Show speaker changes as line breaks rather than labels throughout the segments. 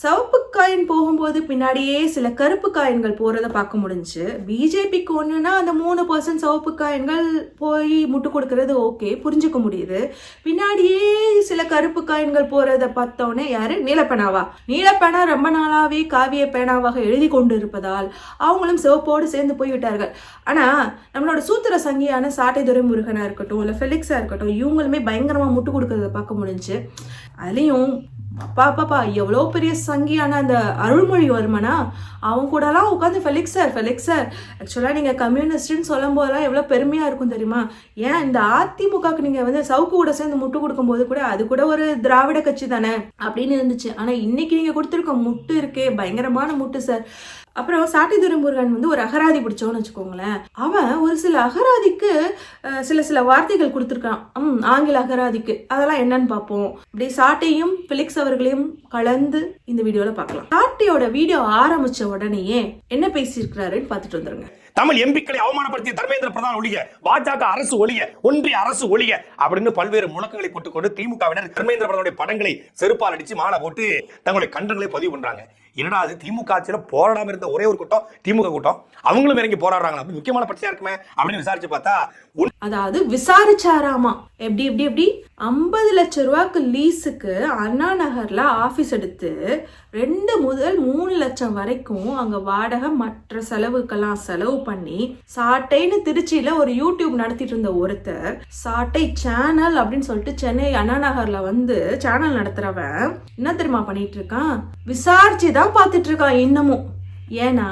சிவப்பு காயின் போகும்போது பின்னாடியே சில கருப்பு காயின்கள் போகிறத பார்க்க முடிஞ்சு. பிஜேபிக்கு ஒண்ணுன்னா அந்த மூணு பர்சன்ட் சிவப்பு காயின்கள் போய் முட்டு கொடுக்கறது ஓகே புரிஞ்சுக்க முடியுது. பின்னாடியே சில கருப்பு காயின்கள் போகிறத பார்த்தோன்னே யாரு? நீலப்பேனாவா? நீலப்பேனா ரொம்ப நாளாவே காவிய பேனாவாக எழுதி கொண்டு இருப்பதால் அவங்களும் சிவப்போடு சேர்ந்து போய்விட்டார்கள். ஆனா நம்மளோட சூத்திர சங்கியான சாட்டை துரைமுருகனா இருக்கட்டும் இல்ல ஃபெலிக்ஸாக இருக்கட்டும் இவங்களுமே பயங்கரமா முட்டு கொடுக்கறத பார்க்க முடிஞ்சு. அதுலயும் அப்பா அப்பாப்பா எவ்வளோ பெரிய சங்கியான அந்த அருள்மொழிவர்மனா? அவன் கூடலாம் உட்காந்து ஃபெலிக்ஸ் சார் ஃபெலிக்ஸ் சார் ஆக்சுவலாக நீங்கள் கம்யூனிஸ்ட்னு சொல்லும் போதெல்லாம் எவ்வளோ பெருமையாக இருக்கும் தெரியுமா? ஏன் இந்த அதிமுகவுக்கு நீங்கள் வந்து சவுக்கு கூட சேர்ந்து முட்டு கொடுக்கும்போது கூட அது கூட ஒரு திராவிட கட்சி தானே? அப்படின்னு இருந்துச்சு. ஆனால் இன்னைக்கு நீங்கள் கொடுத்துருக்க முட்டு இருக்கே பயங்கரமான முட்டு சார். அப்புறம் சாட்டிதுரை முருகன் வந்து ஒரு அகராதி பிடிச்சோன்னு வச்சுக்கோங்களேன். அவன் ஒரு சில அகராதிக்கு சில சில வார்த்தைகள் கொடுத்துருக்கான். ம் ஆங்கில அகராதிக்கு. அதெல்லாம் என்னன்னு பார்ப்போம். இப்படி சாட்டையும் பிலிக்ஸ் அவர்களையும் கலந்து இந்த வீடியோவில் பார்க்கலாம். சாட்டையோட வீடியோ ஆரம்பிச்ச உடனேயே என்ன பேசியிருக்கிறாருன்னு பார்த்துட்டு வந்துருங்க.
தமிழ் எம்பிக்களை அவமானப்படுத்திய தர்மேந்திர பிரதான் ஒழிய பாஜக அரசு ஒழிய ஒன்றிய அரசு ஒழிய அப்படின்னு பல்வேறு முழக்கங்களை போட்டுக்கொண்டு திமுகவினர் தர்மேந்திர பிரதானுடைய படங்களை செருப்பால் அடிச்சு மாலை போட்டு தங்களுடைய கண்டனங்களை பதிவு பண்றாங்க. என்னடா அது திமுக ஆட்சியில போராடாம இருந்த ஒரே ஒரு கூட்டம் திமுக கூட்டம். அவங்களும் இறங்கி போராடுறாங்க. அப்படி முக்கியமான பிரச்சனையா இருக்குமே அப்படின்னு விசாரிச்சு பார்த்தா
அதாவது விசாரிச்சாராமா? எப்படி எப்படி எப்படி? ஐம்பது லட்சம் ரூபாய்க்கு லீஸுக்கு அண்ணா நகர்ல ஆபீஸ் எடுத்து ரெண்டு முதல் மூணு லட்சம் வரைக்கும் அங்க வாடகை மற்ற செலவுக்கெல்லாம் செலவு பண்ணி சாட்டைன்னு திருச்சியில ஒரு யூடியூப் நடத்திட்டு இருந்த ஒருத்தர் சாட்டை சேனல் அப்படின்னு சொல்லிட்டு சென்னை அண்ணா நகர்ல வந்து சேனல் நடத்துறவன் என்ன தெரியுமா பண்ணிட்டு இருக்கான்? விசாரிச்சு தான் பார்த்துட்டு இருக்கான் இன்னமும். ஏன்னா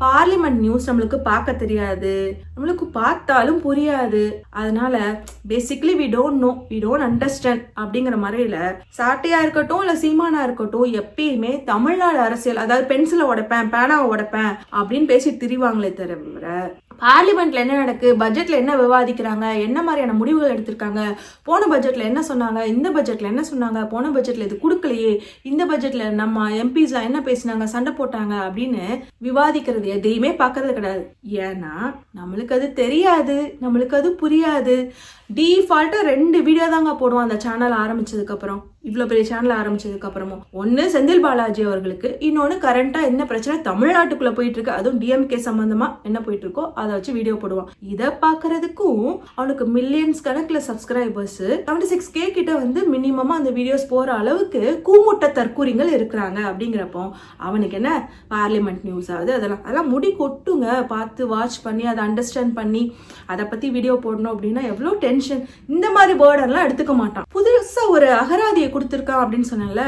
பார்லிமெண்ட் நியூஸ் நம்மளுக்கு பார்க்க தெரியாது. நம்மளுக்கு பார்த்தாலும் புரியாது. அதனால basically we don't know we don't understand அப்படிங்கிற முறையில சாட்டையா இருக்கட்டும் இல்ல சீமானா இருக்கட்டும் எப்பயுமே தமிழ்நாடு அரசியல் அதாவது பென்சிலை உடைப்பேன் பேனாவை உடைப்பேன் அப்படின்னு பேசி திரிவாங்களே தவிர பார்லிமெண்ட்ல என்ன நடக்கு? பட்ஜெட்ல என்ன விவாதிக்கிறாங்க? என்ன மாதிரியான முடிவுகள் எடுத்திருக்காங்க? போன பட்ஜெட்ல என்ன சொன்னாங்க? இந்த பட்ஜெட்ல என்ன சொன்னாங்க? போன பட்ஜெட்ல இது கொடுக்கலையே. இந்த பட்ஜெட்ல நம்ம எம்பிஸ்லாம் என்ன பேசினாங்க? சண்டை போட்டாங்க அப்படின்னு விவாதிக்கிறது எதையுமே பார்க்கறது கிடையாது. ஏன்னா நம்மளுக்கு அது தெரியாது. நம்மளுக்கு அது புரியாது. டிஃபால்ட்டாக ரெண்டு வீடியோ தாங்க போடுவோம். அந்த சேனல் ஆரம்பிச்சதுக்கப்புறம் இவ்வளோ பெரிய சேனல் ஆரம்பிச்சதுக்கு அப்புறமும். ஒன்று செந்தில் பாலாஜி அவர்களுக்கு இன்னொன்று கரண்டாக என்ன பிரச்சனை தமிழ்நாட்டுக்குள்ளே போயிட்டு இருக்கு அதுவும் டிஎம்கே சம்மந்தமாக என்ன போயிட்டு இருக்கோ அதை வச்சு வீடியோ போடுவான். இதை பார்க்கறதுக்கும் அவனுக்கு மில்லியன்ஸ் கணக்கில் சப்ஸ்கிரைபர்ஸ் செவன்டி சிக்ஸ் கே கிட்ட வந்து மினிமமாக அந்த வீடியோஸ் போகிற அளவுக்கு கூமுட்ட தற்கூரிங்கள் இருக்கிறாங்க அப்படிங்கிறப்போ அவனுக்கு என்ன? பார்லிமெண்ட் நியூஸ் ஆகுது அதெல்லாம் அதெல்லாம் முடி கொட்டுங்க. பார்த்து வாட்ச் பண்ணி அதை அண்டர்ஸ்டாண்ட் பண்ணி அதை பற்றி வீடியோ போடணும் அப்படின்னா எவ்வளோ டென்ஷன் இந்த மாதிரி பேர்டெல்லாம் எடுத்துக்க மாட்டான். புதுசாக ஒரு அகராதியை கொடுத்துருக்கான் அப்படின்னு சொன்னேன்ல.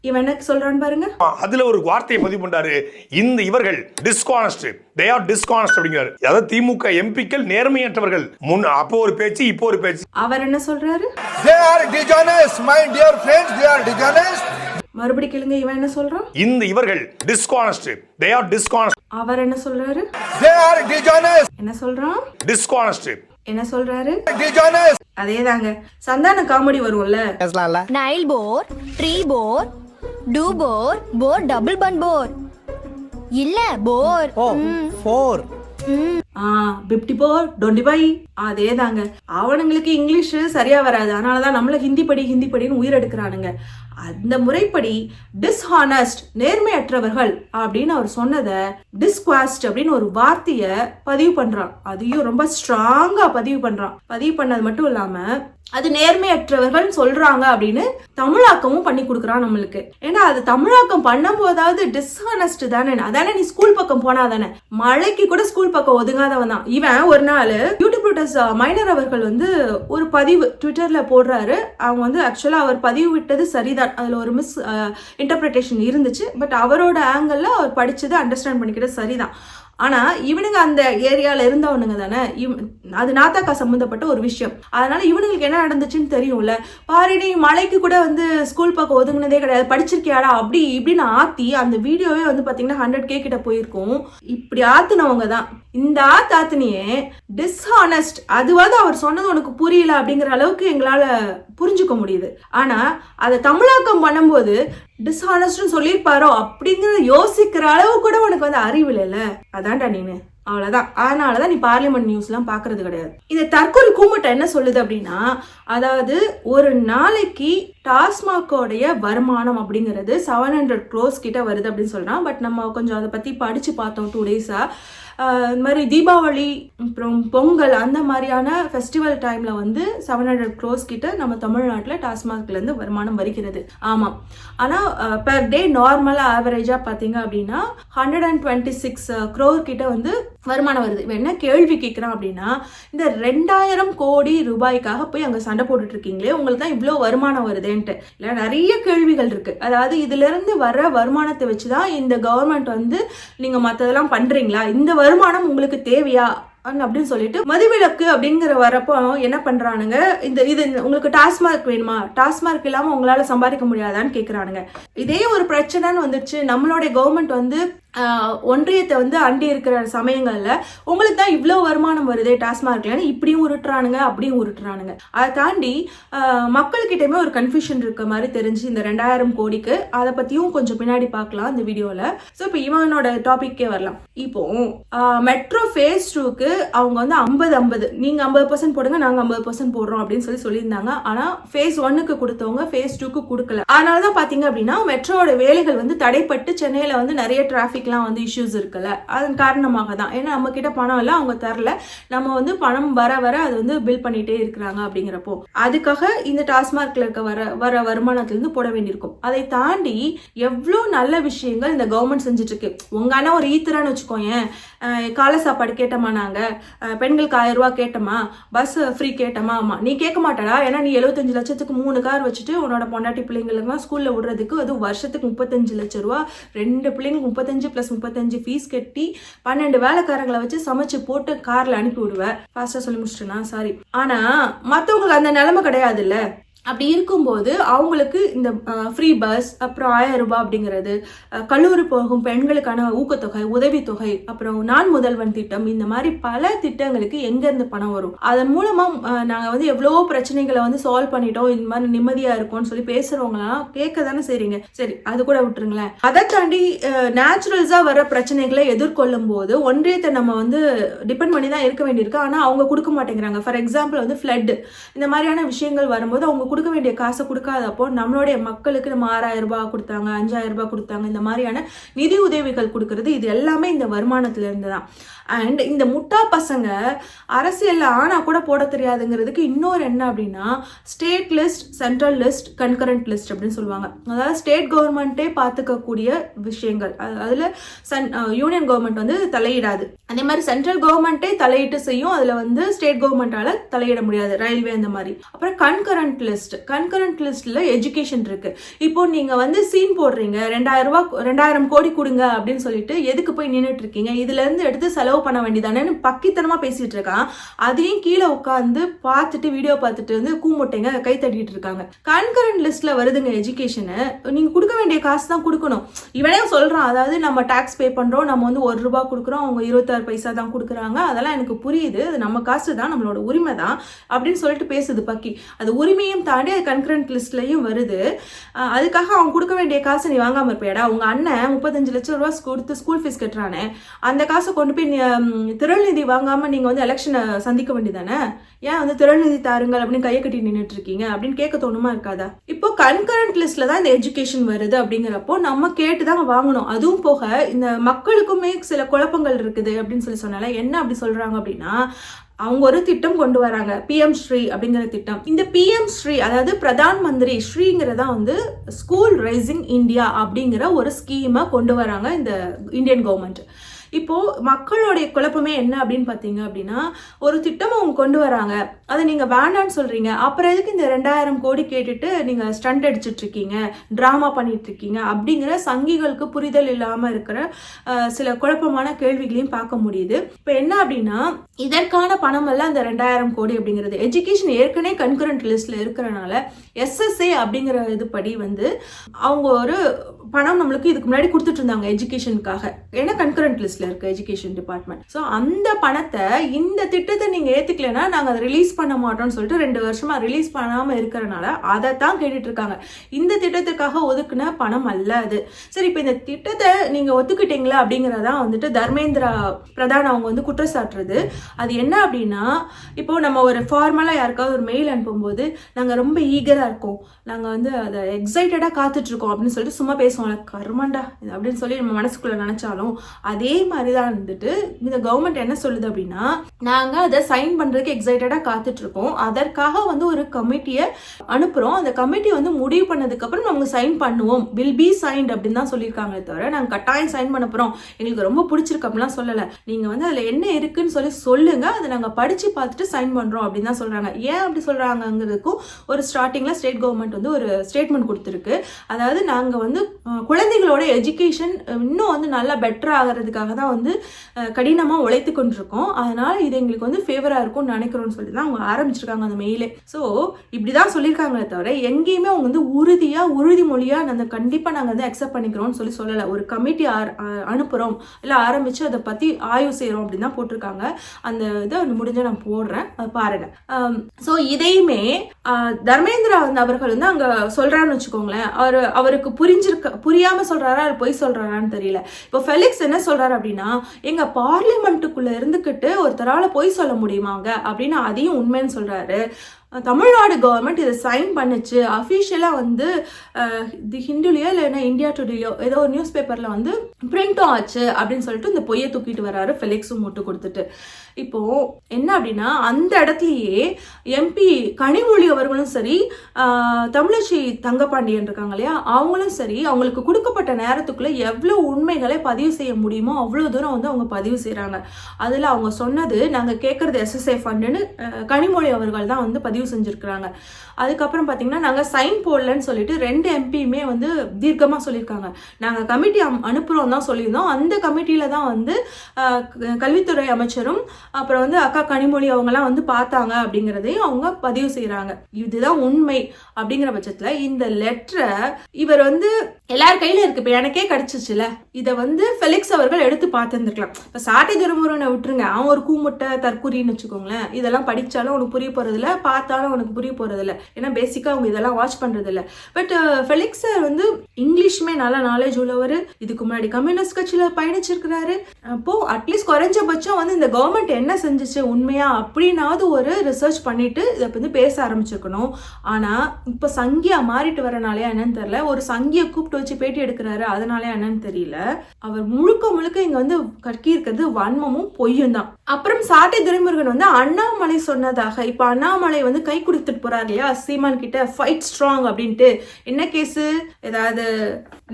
இவன் என்ன சொல்றான்னு பாருங்க.
அதுல ஒரு வார்த்தையை பதிவு பண்றாரு. இந்த இவர்கள் டிஸ்கானஸ்ட் தே ஆர் டிஸ்கானஸ்ட் அப்படிங்கிறாரு. அதாவது திமுக எம்பிக்கள் நேர்மையற்றவர்கள். முன் அப்போ ஒரு பேச்சு இப்போ ஒரு பேச்சு.
அவர் என்ன சொல்றாரு?
They are dishonest, my dear friends, they are dishonest.
மறுபடி கேளுங்க இவன் என்ன சொல்றான்?
இந்த இவர்கள் டிஸ்கானஸ்ட் தே ஆர் டிஸ்கானஸ்ட்
அவர் என்ன சொல்றாரு?
They are dishonest,
என்ன சொல்றான்?
டிஸ்கானஸ்ட்
என்ன சொல்றாரு?
Dishonest.
அதேதாங்க. சந்தான காமெடி வரும்ல.
Nine four three four two four four double one four. இல்ல போர்.
ஃபோர்
ஆ பிப்டி போர் டொண்டி பை. அதே தாங்க அவனுங்களுக்கு இங்கிலீஷ் சரியா வராது. அதனாலதான் நம்மள ஹிந்தி படி ஹிந்தி படின்னு உயிர் எடுக்கிறானுங்க. அந்த முறைப்படி டிஸ்ஹானஸ்ட் நேர்மையற்றவர்கள் அப்படின்னு அவர் சொன்னதை டிஸ்குவாஸ்ட் அப்படின்னு ஒரு வார்த்தையை பதிவு பண்றான். அதையும் ரொம்ப ஸ்ட்ராங்கா பதிவு பண்றான். பதிவு பண்ணது மட்டும் இல்லாம அது நேர்மையற்றவர்கள் சொல்றாங்க அப்படின்னு தமிழாக்கமும் பண்ணி கொடுக்குறான் நம்மளுக்கு. ஏன்னா அது தமிழாக்கம் பண்ணும் போதாவது டிஸ்ஹானஸ்ட் தானே. அதானே நீ ஸ்கூல் பக்கம் போனா தானே. மழைக்கு கூட ஸ்கூல் பக்கம் ஒதுங்காதவன் தான். இவன் ஒரு நாள் யூடியூப் மைனர் அவர்கள் வந்து ஒரு பதிவு ட்விட்டர்ல போடுறாரு. அவங்க வந்து ஆக்சுவலா அவர் பதிவு விட்டது சரிதான். அதுல ஒரு மிஸ் இன்டர்பிரிட்டேஷன் இருந்துச்சு. பட் அவரோட ஆங்கிள் அவர் படிச்சது அண்டர்ஸ்டாண்ட் பண்ணிக்கிறது சரிதான். ஆனால் இவனுங்க அந்த ஏரியாவில் இருந்தவனுங்க தானே. இவ்- அது நாத்தாக்கா சம்மந்தப்பட்ட ஒரு விஷயம். அதனால இவனுங்களுக்கு என்ன நடந்துச்சுன்னு தெரியும்ல? பாரு நீ மலைக்கு கூட வந்து ஸ்கூல் பக்கம் ஒதுங்கினதே கிடையாது. படிச்சிருக்கியாடா? அப்படி இப்படின்னு ஆத்தி அந்த வீடியோவே வந்து பார்த்தீங்கன்னா ஹண்ட்ரட் கே கிட்ட போயிருக்கும். இப்படி ஆத்துனவங்க தான். இந்த ஆத்து டிஸ்ஹானஸ்ட் அதுவாது அவர் சொன்னது உனக்கு புரியல அப்படிங்கிற அளவுக்கு எங்களால் புரிஞ்சுக்க முடியுது. ஆனால் அதை தமிழாக்கம் பண்ணும்போது டிஸ்ஹானஸ்ட்னு சொல்லியிருப்பாரோ அப்படிங்கிறத யோசிக்கிற அளவு கூட உனக்கு வந்து அறிவு இல்லைல்ல? அதான்டா நீனு. அவ்வளோதான் அதனால தான் நீ பார்லிமெண்ட் நியூஸ்லாம் பார்க்கறது கிடையாது. இந்த தற்கொலை கூமட்டை என்ன சொல்லுது அப்படின்னா அதாவது ஒரு நாளைக்கு டாஸ்மாகோடைய வருமானம் அப்படிங்கிறது செவன் ஹண்ட்ரட் க்ரோஸ் கிட்ட வருது அப்படின்னு சொல்கிறான் பட் நம்ம கொஞ்சம் அதை பற்றி படித்து பார்த்தோம் டூ டேஸாக இந்த மாதிரி தீபாவளி அப்புறம் பொங்கல் அந்த மாதிரியான ஃபெஸ்டிவல் டைமில் வந்து செவன் ஹண்ட்ரட் க்ரோஸ் கிட்ட நம்ம தமிழ்நாட்டில் டாஸ்மாக்லேருந்து வருமானம் வருகிறது. ஆமாம். ஆனால் பெர் டே நார்மலாக ஆவரேஜாக பார்த்தீங்க அப்படின்னா hundred and twenty six crore கிட்ட வந்து வருமானம் வருது. இப்போ என்ன கேள்வி கேட்குறான் அப்படின்னா இந்த ரெண்டாயிரம் கோடி ரூபாய்க்காக போய் அங்கே சண்டை போட்டுட்ருக்கீங்களே உங்களுக்கு தான் இவ்வளோ வருமானம் வருதுன்ட்டு. இல்லை நிறைய கேள்விகள் இருக்குது அதாவது இதுலேருந்து வர வருமானத்தை வச்சு தான் இந்த கவர்மெண்ட் வந்து நீங்கள் மற்றதெல்லாம் பண்ணுறீங்களா இந்த வருமானம் உங்களுக்கு தேவையா? அப்படின்னு சொல்லிட்டு மதுவிலக்கு அப்படிங்கிற வரப்போ என்ன பண்றானுங்க? இந்த இது உங்களுக்கு டாஸ்மார்க் வேணுமா? டாஸ்மார்க் இல்லாம உங்களால சம்பாதிக்க முடியாதான்னு கேக்குறானுங்க. இதே ஒரு பிரச்சனைன்னு வந்துச்சு நம்மளுடைய கவர்மெண்ட் வந்து ஒன்றியத்தை வந்து அண்டி இருக்கிற சமயங்களில் உங்களுக்கு தான் இவ்வளோ வருமானம் வருதே டாஸ்மார்க்லன்னு இப்படியும் உருட்டுறானுங்க அப்படியும் உருட்டுறானுங்க. அதை தாண்டி மக்கள்கிட்டயுமே ஒரு கன்ஃபியூஷன் இருக்க மாதிரி தெரிஞ்சு இந்த ரெண்டாயிரம் கோடிக்கு அதை பற்றியும் கொஞ்சம் பின்னாடி பார்க்கலாம் இந்த வீடியோவில் ஸோ இப்போ இவனோட டாபிக்கே வரலாம். இப்போ மெட்ரோ ஃபேஸ் டூக்கு அவங்க வந்து ஐம்பது ஐம்பது. நீங்கள் ஐம்பது பர்சன்ட் போடுங்க நாங்கள் ஐம்பது பர்சன்ட் போடுறோம் அப்படின்னு சொல்லி சொல்லியிருந்தாங்க. ஆனால் ஃபேஸ் ஒன்னுக்கு கொடுத்தவங்க ஃபேஸ் டூக்கு கொடுக்கல. அதனால தான் பார்த்தீங்க அப்படின்னா மெட்ரோட வேலைகள் வந்து தடைப்பட்டு சென்னையில் வந்து நிறைய டிராஃபிக்லாம் வந்து இஷ்யூஸ் இருக்குல்ல? அதன் காரணமாக தான் ஏன்னா நம்ம கிட்ட பணம் இல்லை அவங்க தரல. நம்ம வந்து பணம் வர வர அது வந்து பில் பண்ணிட்டே இருக்கிறாங்க அப்படிங்கிறப்போ. அதுக்காக இந்த டாஸ்மார்க்ல இருக்க வர வர வருமானத்திலிருந்து போட வேண்டியிருக்கும். அதை தாண்டி எவ்வளோ நல்ல விஷயங்கள் இந்த கவர்மெண்ட் செஞ்சுட்டு இருக்கு உங்க அண்ணா ஒரு ஈத்தரான்னு வச்சுக்கோயேன். காலை சாப்பாடு கேட்டோமா நாங்க. பெண்களுக்கு ஆயிரம் ரூபா கேட்டோமா பஸ் ஃப்ரீ கேட்டோமா ஆமா நீ கேட்க மாட்டடா. ஏன்னா நீ எழுபத்தஞ்சு லட்சத்துக்கு மூணு கார் வச்சுட்டு உன்னோட பொண்டாட்டி பிள்ளைங்களுக்குலாம் ஸ்கூல்ல விடுறதுக்கு அது வருஷத்துக்கு முப்பத்தஞ்சு லட்ச ரூபா ரெண்டு பிள்ளைங்களுக்கு முப்பத்தஞ்சு ப்ளஸ் முப்பத்தஞ்சு ஃபீஸ் கட்டி பன்னெண்டு வேலைக்காரங்களை வச்சு சமைச்சு போட்டு கார்ல அனுப்பி விடுவேன். ஃபாஸ்டா சொல்லி முடிச்சிட்டேனா? சாரி ஆனா மத்தவங்களுக்கு அந்த நிலைமை கிடையாதுல்ல. அப்படி இருக்கும்போது அவங்களுக்கு இந்த ஃப்ரீ பஸ் அப்புறம் ஆயிரம் ரூபாய் அப்படிங்கிறது கல்லூரி போகும் பெண்களுக்கான ஊக்கத்தொகை உதவித்தொகை அப்புறம் நான் முதல்வன் திட்டம் இந்த மாதிரி பல திட்டங்களுக்கு எங்கேருந்து பணம் வரும்? அதன் மூலமாக நாங்கள் வந்து எவ்வளோ பிரச்சனைகளை வந்து சால்வ் பண்ணிட்டோம் இந்த மாதிரி நிம்மதியாக இருக்கும்னு சொல்லி பேசுகிறவங்களாம் கேட்க தானே செய்றீங்க. சரி அது கூட விட்டுருங்களேன். அதை தாண்டி நேச்சுரல்ஸாக வர பிரச்சனைகளை எதிர்கொள்ளும் போது ஒன்றியத்தை நம்ம வந்து டிபெண்ட் பண்ணி தான் இருக்க வேண்டியிருக்கு. ஆனால் அவங்க கொடுக்க மாட்டேங்கிறாங்க. ஃபார் எக்ஸாம்பிள் வந்து ஃப்ளட் இந்த மாதிரியான விஷயங்கள் வரும்போது அவங்க கொடுக்க வேண்டிய காசை கொடுக்காதப்போ நம்மளுடைய மக்களுக்கு நம்ம ஆறாயிரம் ரூபாய் கொடுத்தாங்க அஞ்சாயிரம் ரூபாய் கொடுத்தாங்க இந்த மாதிரியான நிதி உதவிகள் கொடுக்கறது இது எல்லாமே இந்த வருமானத்துல இருந்து தான் அண்ட் இந்த முட்டா பசங்க அரசியலில் ஆனால் கூட போட தெரியாதுங்கிறதுக்கு இன்னொரு என்ன அப்படின்னா state list central list concurrent list அப்படின்னு சொல்லுவாங்க. அதாவது ஸ்டேட் கவர்மெண்ட்டே பார்த்துக்கக்கூடிய விஷயங்கள். அது- அதுல சன் யூனியன் கவர்மெண்ட் வந்து தலையிடாது. அதே மாதிரி சென்ட்ரல் கவர்மெண்ட்டே தலையிட்டு செய்யும் அதில் வந்து ஸ்டேட் கவர்மெண்டால தலையிட முடியாது. ரயில்வே அந்த மாதிரி. அப்புறம் கன்கரண்ட் லிஸ்ட் கன்கரண்ட் லிஸ்ட்டில் எஜுகேஷன் இருக்கு. இப்போ நீங்கள் வந்து சீன் போடுறீங்க ரெண்டாயிரம் ரூபா ரெண்டாயிரம் கோடி கொடுங்க அப்படின்னு சொல்லிட்டு எதுக்கு போய் நின்றுட்டு இருக்கீங்க? இதுலேருந்து எடுத்து செலவு பண்ண வேண்டியதானேன்னு பக்கித்தனமாக பேசிட்டு இருக்கான் அதையும் கீழே உட்காந்து பார்த்துட்டு வீடியோ பார்த்துட்டு வந்து கூமுட்டைங்க கை தட்டிட்டு இருக்காங்க. கன்கரண்ட் லிஸ்ட்ல வருதுங்க எஜுகேஷனு நீங்கள் கொடுக்க வேண்டிய காசு தான் கொடுக்கணும். இவனே சொல்கிறான் அதாவது நம்ம டாக்ஸ் பே பண்ணுறோம் நம்ம வந்து ஒரு ரூபா கொடுக்குறோம் அவங்க இருபத்தாறு பைசா தான் கொடுக்குறாங்க. அதெல்லாம் எனக்கு புரியுது. அது நம்ம காசு தான் நம்மளோட உரிமை தான் அப்படின்னு சொல்லிட்டு பேசுது பக்கி. அது உரிமையும் தாண்டி அது கன்கரண்ட் லிஸ்ட்லையும் வருது. அதுக்காக அவன் கொடுக்க வேண்டிய காசை நீ வாங்காமல் இருப்பியாடா? உங்கள் அண்ணன் முப்பத்தஞ்சு லட்சம் ரூபா கொடுத்து ஸ்கூல் ஃபீஸ் கட்டுறானே. அந்த காசை கொண்டு போய் திருநிதி வாங்காமல் நீங்கள் வந்து எலெக்ஷனை சந்திக்க வேண்டியதானே ஏன் வந்து திரள் தாருங்கள் அப்படின்னு கையை கட்டி நின்றுட்டு இருக்கீங்க அப்படின்னு கேட்க தோணுமா இருக்காதா? இப்போ கன்கரண்ட் லிஸ்ட்ல தான் இந்த எஜுகேஷன் வருது அப்படிங்கிறப்போ நம்ம கேட்டு தான் வாங்கணும். அதுவும் போக இந்த மக்களுக்குமே சில குழப்பங்கள் இருக்குது அப்படின்னு சொல்லி சொன்னால என்ன அப்படி சொல்றாங்க அப்படின்னா அவங்க ஒரு திட்டம் கொண்டு வராங்க. பிஎம் ஸ்ரீ அப்படிங்கிற திட்டம். இந்த பிஎம் ஸ்ரீ அதாவது பிரதான் மந்திரி ஸ்ரீங்கிறதா வந்து ஸ்கூல் ரைசிங் இந்தியா அப்படிங்கிற ஒரு ஸ்கீமை கொண்டு வராங்க இந்த இந்தியன் கவர்மெண்ட் இப்போ மக்களுடைய குழப்பமே என்ன அப்படின்னு பார்த்தீங்க அப்படின்னா ஒரு திட்டம் அவங்க கொண்டு வராங்க. அதை நீங்க வேண்டான்னு சொல்றீங்க. அப்புறம் எதுக்கு இந்த ரெண்டாயிரம் கோடி கேட்டுட்டு நீங்க ஸ்டண்ட் அடிச்சுட்டு இருக்கீங்க டிராமா பண்ணிட்டு இருக்கீங்க அப்படிங்கிற சங்கிகளுக்கு புரிதல் இல்லாம இருக்கிற சில குழப்பமான கேள்விகளையும் பார்க்க முடியுது. இப்போ என்ன அப்படின்னா இதற்கான பணம் எல்லாம் இந்த ரெண்டாயிரம் கோடி அப்படிங்கிறது எஜுகேஷன் ஏற்கனவே கன்குரண்ட் லிஸ்ட்ல இருக்கிறனால எஸ்எஸ்ஏ அப்படிங்கிற இது படி வந்து அவங்க ஒரு பணம் நம்மளுக்கு இதுக்கு முன்னாடி கொடுத்துட்டு இருந்தாங்க எஜுகேஷனுக்காக ஏன்னா கன்கரண்ட் லிஸ்ட்ல இருக்கு எஜுகேஷன் டிபார்ட்மெண்ட் ஸோ அந்த பணத்தை இந்த திட்டத்தை நீங்க ஏத்துக்கலைன்னா நாங்க அதை ரிலீஸ் பண்ண மாட்டோம்னு சொல்லிட்டு ரெண்டு வருஷமா ரிலீஸ் பண்ணாம இருக்கிறனால அதை தான் கேட்டுட்டு இருக்காங்க. இந்த திட்டத்துக்காக ஒதுக்குன பணம் அல்ல அது. சரி இப்போ இந்த திட்டத்தை நீங்க ஒத்துக்கிட்டீங்களா அப்படிங்கறதான் வந்துட்டு தர்மேந்திரா பிரதான் அவங்க வந்து குற்றச்சாட்டுறது. அது என்ன அப்படின்னா இப்போ நம்ம ஒரு ஃபார்மலா யாருக்காவது ஒரு மெயில் அனுப்பும்போது நாங்க ரொம்ப ஈகரா இருக்கோம். நாங்க வந்து அதை எக்ஸைட்டடா காத்துட்டு இருக்கோம் அப்படின்னு சொல்லிட்டு சும்மா பேசுவோம்ல கருமாண்டா இது அப்படின்னு சொல்லி நம்ம மனசுக்குள்ள நினைச்சாலும் அதே மாதிரி தான் இருந்துட்டு இந்த கவர்மெண்ட் என்ன சொல்லுது அப்படின்னா நாங்க அதை சைன் பண்றதுக்கு எக்ஸைட்டடா காத்துட்டு இருக்கோம் அதற்காக வந்து ஒரு கமிட்டியை அனுப்புறோம். அந்த கமிட்டி வந்து முடிவு பண்ணதுக்கு அப்புறம் நாங்க சைன் பண்ணுவோம். வில் பி சைன்ட் அப்படின்னு தான் சொல்லியிருக்காங்களே தவிர நாங்க கட்டாயம் சைன் பண்ண போறோம். எங்களுக்கு ரொம்ப பிடிச்சிருக்கு அப்படிலாம் சொல்லல. நீங்க வந்து அதுல என்ன இருக்குன்னு சொல்லி சொல்லுங்க. அதை நாங்க படிச்சு பார்த்துட்டு சைன் பண்றோம் அப்படின்னு தான் சொல்றாங்க. ஏன் அப்படி சொல்கிறாங்கங்கிறதுக்கும் ஒரு ஸ்டார்டிங்ல ஸ்டேட் கவர்மெண்ட் வந்து ஒரு ஸ்டேட்மெண்ட் கொடுத்துருக்கு. அதாவது நாங்க வந்து குழந்தைகளோட எஜுகேஷன் இன்னும் வந்து நல்லா பெட்டர் ஆகிறதுக்காக தான் வந்து கடினமாக உழைத்து கொண்டிருக்கோம். அதனால் இது எங்களுக்கு வந்து ஃபேவராக இருக்கும்னு நினைக்கிறோம்னு சொல்லி தான் அவங்க ஆரம்பிச்சிருக்காங்க அந்த மெயிலே ஸோ இப்படி தான் சொல்லியிருக்காங்களே தவிர எங்கேயுமே அவங்க வந்து உறுதியா உறுதிமொழியா அந்த கண்டிப்பாக நாங்கள் வந்து அக்செப்ட் பண்ணிக்கிறோம்னு சொல்லி சொல்லலை. ஒரு கமிட்டி அனுப்புகிறோம் இல்லை ஆரம்பித்து அதை பற்றி ஆய்வு செய்கிறோம் அப்படின்னு தான் போட்டிருக்காங்க. அந்த இதை முடிஞ்ச நான் போடுறேன். அதை பாருங்க. ஸோ இதையுமே தர்மேந்திரா வந்து அவர்கள் வந்து அங்கே சொல்கிறான்னு வச்சுக்கோங்களேன். அவர் அவருக்கு புரிஞ்சிருக்க புரியாமல் சொல்கிறாரா அது பொய் சொல்கிறாரான்னு தெரியல. இப்போ ஃபெலிக்ஸ் என்ன சொல்கிறாரு அப்படின்னா எங்கள் பார்லிமெண்ட்டுக்குள்ளே இருந்துக்கிட்டு ஒருத்தரால் பொய் சொல்ல முடியுமாங்க? அப்படின்னு அதையும் உண்மைன்னு சொல்கிறாரு தமிழ்நாடு கவர்மெண்ட் இதை சைன் பண்ணுச்சு. அஃபிஷியலாக வந்து தி ஹிந்துலையோ இல்லைன்னா இந்தியா டுடேலையோ ஏதோ ஒரு நியூஸ் பேப்பரில் வந்து பிரிண்டும் ஆச்சு அப்படின்னு சொல்லிட்டு இந்த பொய்யை தூக்கிட்டு வராரு ஃபெலிக்ஸும் மூட்டு கொடுத்துட்டு. இப்போ என்ன அப்படின்னா அந்த இடத்துலயே எம்பி கனிமொழி அவர்களும் சரி தமிழச்சி தங்கப்பாண்டியன் இருக்காங்க இல்லையா அவங்களும் சரி அவங்களுக்கு கொடுக்கப்பட்ட நேரத்துக்குள்ள எவ்வளோ உண்மைகளை பதிவு செய்ய முடியுமோ அவ்வளோ தூரம் வந்து அவங்க பதிவு செய்கிறாங்க அதில் அவங்க சொன்னது நாங்கள் கேட்குறது எஸ்எஸ்ஏ ஃபண்டுன்னு கனிமொழி அவர்கள் தான் வந்து பதிவு செஞ்சுருக்கிறாங்க. அதுக்கப்புறம் பார்த்தீங்கன்னா நாங்கள் சைன் போடலன்னு சொல்லிட்டு ரெண்டு எம்பியுமே வந்து தீர்க்கமாக சொல்லியிருக்காங்க. நாங்கள் கமிட்டி அனுப்புகிறோம் தான் சொல்லியிருந்தோம். அந்த கமிட்டியில் தான் வந்து க- கல்வித்துறை அமைச்சரும் அப்புறம் வந்து அக்கா கனிமொழி அவங்கலாம் வந்து பார்த்தாங்க அப்படிங்கிறதையும் அவங்க பதிவு செய்கிறாங்க இதுதான் உண்மை அப்படிங்கிற பட்சத்தில் இந்த லெட்டரை இவர் வந்து எல்லார் கையிலும் இருக்கு. இப்போ எனக்கே கிடச்சிச்சுல. இதை வந்து ஃபெலிக்ஸ் அவர்கள் எடுத்து பார்த்துருந்துருக்கலாம். இப்போ சாட்டை துரமுருகனை விட்டுருங்க. அவன் ஒரு கூமுட்டை தற்கூரின்னு வச்சுக்கோங்களேன். இதெல்லாம் படித்தாலும் உனக்கு புரிய போறதில்ல. பார்த்தாலும் உனக்கு புரிய போறதில்ல. ஏன்னா பேசிக்காக அவங்க இதெல்லாம் வாட்ச் பண்ணுறதில்ல பட் ஃபெலிக்ஸ் சார் வந்து இங்கிலீஷுமே நல்ல நாலேஜ் உள்ளவர். இதுக்கு முன்னாடி கம்யூனிஸ்ட் கட்சியில் பயணிச்சிருக்கிறாரு. அப்போது அட்லீஸ்ட் குறைஞ்சபட்சம் வந்து இந்த கவர்மெண்ட் என்ன செஞ்சிச்சு உண்மையா அப்படின்னாவது ஒரு ரிசர்ச் பண்ணிட்டு இதை வந்து பேச ஆரம்பிச்சிருக்கணும் ஆனால் இப்போ சங்கியா மாறிட்டு வரனாலே என்னன்னு தெரில ஒரு சங்கியை கூப்பிட்டு வச்சு பேட்டி எடுக்கிறாரு. அதனாலே என்னன்னு தெரியல. அவர் முழுக்க முழுக்க இங்கே வந்து கற்கி இருக்கிறது வன்மமும் பொய்யும் தான் அப்புறம் சாட்டை துரைமுருகன் வந்து அண்ணாமலை சொன்னதாக. இப்போ அண்ணாமலை வந்து கை கொடுத்துட்டு போறாரு இல்லையா? சீமான் கிட்ட ஃபைட் ஸ்ட்ராங் அப்படின்ட்டு. என்ன கேஸு? ஏதாவது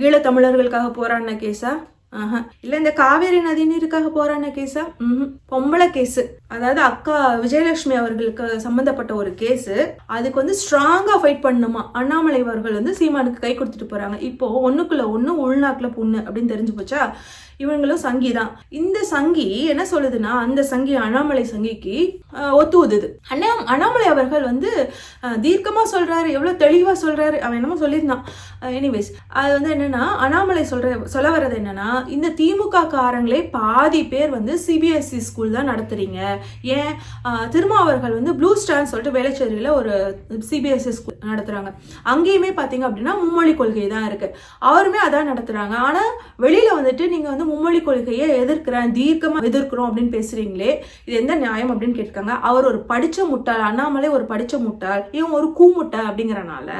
ஈழத்தமிழர்களுக்காக போராடின கேஸா? ஆஹா. இல்ல இந்த காவேரி நதி நீருக்காக போராடின கேஸா? உம் பொம்பளை கேஸு. அதாவது அக்கா விஜயலட்சுமி அவர்களுக்கு சம்பந்தப்பட்ட ஒரு கேஸு. அதுக்கு வந்து ஸ்ட்ராங்கா ஃபைட் பண்ணணுமா அண்ணாமலை அவர்கள் வந்து சீமானுக்கு கை கொடுத்துட்டு போறாங்க. இப்போ ஒண்ணுக்குள்ள ஒண்ணு உள்நாக்குல பொண்ணு அப்படின்னு தெரிஞ்சு போச்சா? இவங்களும் சங்கி தான். இந்த சங்கி என்ன சொல்லுதுன்னா அந்த சங்கி அண்ணாமலை சங்கிக்கு ஒத்து உதுது அண்ணா அண்ணாமலை அவர்கள் வந்து தீர்க்கமாக சொல்கிறாரு எவ்வளோ தெளிவாக சொல்கிறாரு அவன் என்னமோ சொல்லியிருந்தான். எனிவேஸ் அது வந்து என்னென்னா அண்ணாமலை சொல்கிற சொல்ல வர்றது என்னென்னா இந்த திமுக காரங்களே பாதி பேர் வந்து சிபிஎஸ்சி ஸ்கூல் தான் நடத்துகிறீங்க ஏன்? திருமாவர்கள் வந்து ப்ளூ ஸ்டார்னு சொல்லிட்டு வேலைச்சேரியில் ஒரு சிபிஎஸ்சி ஸ்கூல் நடத்துகிறாங்க அங்கேயுமே பார்த்தீங்க அப்படின்னா மும்மொழி கொள்கை தான் இருக்குது அவருமே அதான் நடத்துகிறாங்க ஆனால் வெளியில் வந்துட்டு நீங்கள் வந்து மும்மொழி கொள்கையை எதிர்க்கிறேன் தீர்க்கமா எதிர்க்கிறோம் அப்படின்னு பேசுறீங்களே இது எந்த நியாயம் அப்படின்னு கேட்காங்க அவர் ஒரு படிச்ச முட்டாள் அண்ணாமலை ஒரு படிச்ச முட்டாள் இவன் ஒரு கூமுட்டை அப்படிங்கிறனால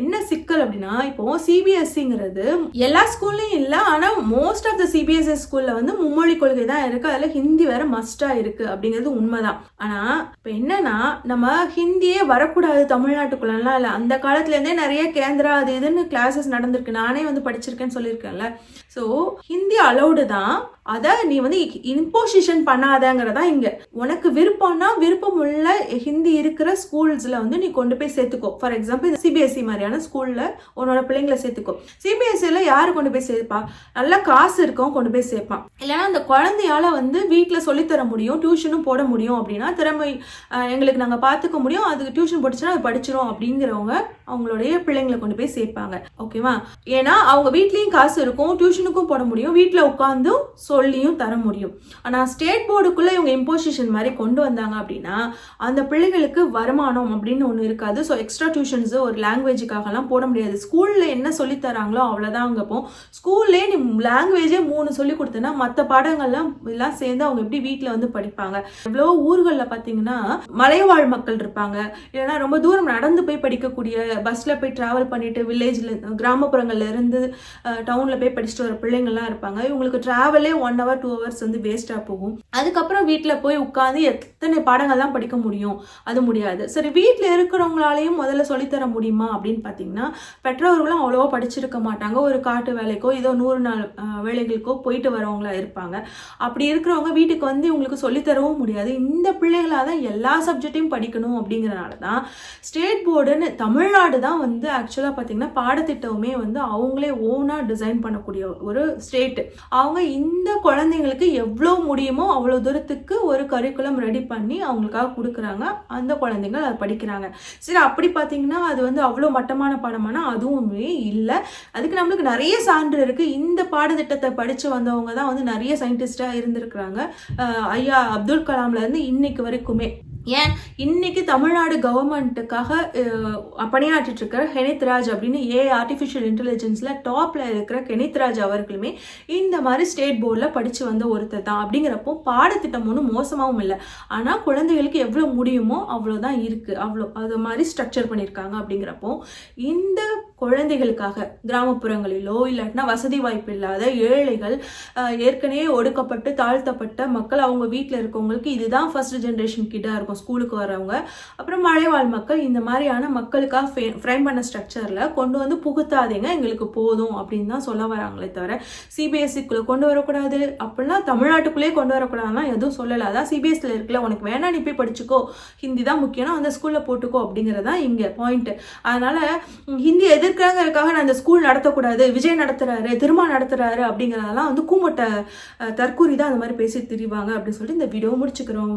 என்ன சிக்கல் அப்படின்னா இப்போ சிபிஎஸ்சிங்கிறது எல்லா ஸ்கூல்லையும் இல்லை ஆனா மோஸ்ட் ஆஃப் த சிபிஎஸ்சி ஸ்கூல்ல வந்து மும்மொழி கொள்கை தான் இருக்கு. அதுல ஹிந்தி வேற மஸ்டா இருக்கு அப்படிங்கிறது உண்மைதான். ஆனா இப்போ என்னன்னா நம்ம ஹிந்தியே வரக்கூடாது தமிழ்நாட்டுக்குள்ளலாம் இல்லை. அந்த காலத்துல இருந்தே நிறைய கேந்திரா அது இதுன்னு கிளாஸஸ் நடந்திருக்கு. நானே வந்து படிச்சிருக்கேன்னு சொல்லியிருக்கேன்ல. ஸோ ஹிந்தி அலௌடு தான். அதை நீ வந்து இம்போசிஷன் பண்ணாதங்கிறதா இங்க. உனக்கு விருப்பம்னா விருப்பம் உள்ள ஹிந்தி இருக்கிற ஸ்கூல்ஸ்ல வந்து நீ கொண்டு போய் சேர்த்துக்கோ. ஃபார் எக்ஸாம்பிள் சிபிஎஸ்சி மாதிரியான ஸ்கூல்ல உன்னோட பிள்ளைங்களை சேர்த்துக்கோ. சிபிஎஸ்சியில் யார் கொண்டு போய் சேர்ப்பா? நல்ல காசு இருக்கவும் கொண்டு போய் சேர்ப்பான் இல்லைன்னா அந்த குழந்தையால வந்து வீட்டில் சொல்லித்தர முடியும் டியூஷனும் போட முடியும் அப்படின்னா திறமை எங்களுக்கு நாங்கள் பார்த்துக்க முடியும். அதுக்கு டியூஷன் படிச்சுன்னா அது படிச்சிரும் அப்படிங்கிறவங்க அவங்களுடைய பிள்ளைங்களை கொண்டு போய் சேர்ப்பாங்க. ஓகேவா ஏன்னா அவங்க வீட்லேயும் காசு இருக்கும் டியூஷனுக்கும் போட முடியும் வீட்டில் உட்காந்தும் சொல்லியும் தர முடியும். ஆனால் ஸ்டேட் போர்டுக்குள்ளே இவங்க இம்போசிஷன் மாதிரி கொண்டு வந்தாங்க அப்படின்னா அந்த பிள்ளைகளுக்கு வருமானம் அப்படின்னு ஒன்று இருக்காது. ஸோ எக்ஸ்ட்ரா டியூஷன்ஸு ஒரு லாங்குவேஜுக்காகலாம் போட முடியாது. ஸ்கூலில் என்ன சொல்லித்தராங்களோ அவ்வளோதான் அங்கே போகும். ஸ்கூல்லே நீ லாங்குவேஜே மூணு சொல்லி கொடுத்தனா மற்ற பாடங்கள்லாம் எல்லாம் சேர்ந்து அவங்க எப்படி வீட்டில் வந்து படிப்பாங்க? எவ்வளோ ஊர்களில் பார்த்தீங்கன்னா மலைவாழ் மக்கள் இருப்பாங்க. இல்லைன்னா ரொம்ப தூரம் நடந்து போய் படிக்கக்கூடிய பஸ்ஸில் போய் ட்ராவல் பண்ணிட்டு வில்லேஜில் கிராமப்புறங்கள்ல இருந்து டவுனில் போய் படிச்சுட்டு வர பிள்ளைங்கள்லாம் இருப்பாங்க. இவங்களுக்கு ட்ராவலே ஒன் ஹவர் டூ ஹவர்ஸ் வந்து வேஸ்ட்டாக போகும். அதுக்கப்புறம் வீட்டில் போய் உட்காந்து எத்தனை பாடங்கள் தான் படிக்க முடியும்? அது முடியாது. சரி வீட்டில் இருக்கிறவங்களாலையும் முதல்ல சொல்லித்தர முடியுமா அப்படின்னு பார்த்தீங்கன்னா பெற்றோர்களும் அவ்வளோவா படிச்சிருக்க மாட்டாங்க. ஒரு காட்டு வேலைக்கோ ஏதோ நூறு நாள் வேலைகளுக்கோ போயிட்டு வரவங்களா இருப்பாங்க. அப்படி இருக்கிறவங்க வீட்டுக்கு வந்து இவங்களுக்கு சொல்லித்தரவும் முடியாது. இந்த பிள்ளைகளாக தான் எல்லா சப்ஜெக்டையும் படிக்கணும் அப்படிங்கிறனால தான் ஸ்டேட் போர்டுன்னு தமிழ்நாடு தான் வந்து ஆக்சுவலாக பார்த்தீங்கன்னா பாடத்திட்டமுமே வந்து அவங்களே ஓனாக டிசைன் பண்ணக்கூடிய ஒரு ஸ்டேட்டு அவங்க இந்த குழந்தைங்களுக்கு எவ்வளோ முடியுமோ அவ்வளோ தூரத்துக்கு ஒரு கரிக்குலம் ரெடி பண்ணி அவங்களுக்காக கொடுக்குறாங்க. அந்த குழந்தைங்க அதை படிக்கிறாங்க. சரி அப்படி பார்த்தீங்கன்னா அது வந்து அவ்வளோ மட்டமான பாடமானா அதுவுமே இல்லை. அதுக்கு நம்மளுக்கு நிறைய சான்று இருக்குது இந்த பாடத்திட்டத்தை படித்து வந்தவங்க தான் வந்து நிறைய சயின்டிஸ்டாக இருந்திருக்கிறாங்க. ஐயா அப்துல் கலாம்ல இருந்து இன்னைக்கு வரைக்குமே. ஏன்? இன்னைக்கு தமிழ்நாடு கவர்மெண்ட்டுக்காக பணியாற்றிட்டு இருக்கிற ஹெனித்ராஜ் அப்படின்னு ஏ ஆர்டிஃபிஷியல் இன்டெலிஜென்ஸில் டாப்பில் இருக்கிற கெனித்ராஜ் அவர்களுமே இந்த மாதிரி ஸ்டேட் போர்டில் படித்து வந்த ஒருத்தர் தான் அப்படிங்கிறப்போ பாடத்திட்டம் ஒன்றும் மோசமாகவும் இல்லை. ஆனால் குழந்தைகளுக்கு எவ்வளோ முடியுமோ அவ்வளோதான் இருக்குது அவ்வளோ அது மாதிரி ஸ்ட்ரக்சர் பண்ணியிருக்காங்க அப்படிங்கிறப்போ இந்த குழந்தைகளுக்காக கிராமப்புறங்களிலோ இல்லாட்டினா வசதி வாய்ப்பு இல்லாத ஏழைகள் ஏற்கனவே ஒடுக்கப்பட்டு தாழ்த்தப்பட்ட மக்கள் அவங்க வீட்டில் இருக்கவங்களுக்கு இதுதான் ஃபர்ஸ்ட் ஜென்ரேஷன் கிட்டாக இருக்கும் ஸ்கூலுக்கு வரவங்க அப்புறம் மலைவாழ் மக்கள் இந்த மாதிரியான மக்களுக்காக ஃப்ரேம் பண்ண ஸ்ட்ரக்சரில் கொண்டு வந்து புகுத்தாதீங்க எங்களுக்கு போதும் அப்படின்னு தான் சொல்ல வராங்களே தவிர சிபிஎஸ்சிக்குள்ளே கொண்டு வரக்கூடாது. அப்படிலாம் தமிழ்நாட்டுக்குள்ளேயே கொண்டு வரக்கூடாதுன்னா எதுவும் சொல்லலை. அதான் சிபிஎஸ்சியில் இருக்கல உனக்கு வேணா நீ போய் படிச்சுக்கோ. ஹிந்தி தான் முக்கியம் அந்த ஸ்கூலில் போட்டுக்கோ அப்படிங்கிறதான் இங்கே பாயிண்ட் அதனால் ஹிந்தி எது எதிர்க்கிறவங்களுக்காக நான் இந்த ஸ்கூல் நடத்தக்கூடாது விஜய் நடத்துகிறாரு திருமா நடத்துகிறாரு அப்படிங்கிறதெல்லாம் வந்து கூமட்ட தற்கூறி தான் அந்த மாதிரி பேசி திரிவாங்க அப்படின்னு சொல்லிட்டு இந்த வீடியோவை முடிச்சுக்கிறோம்.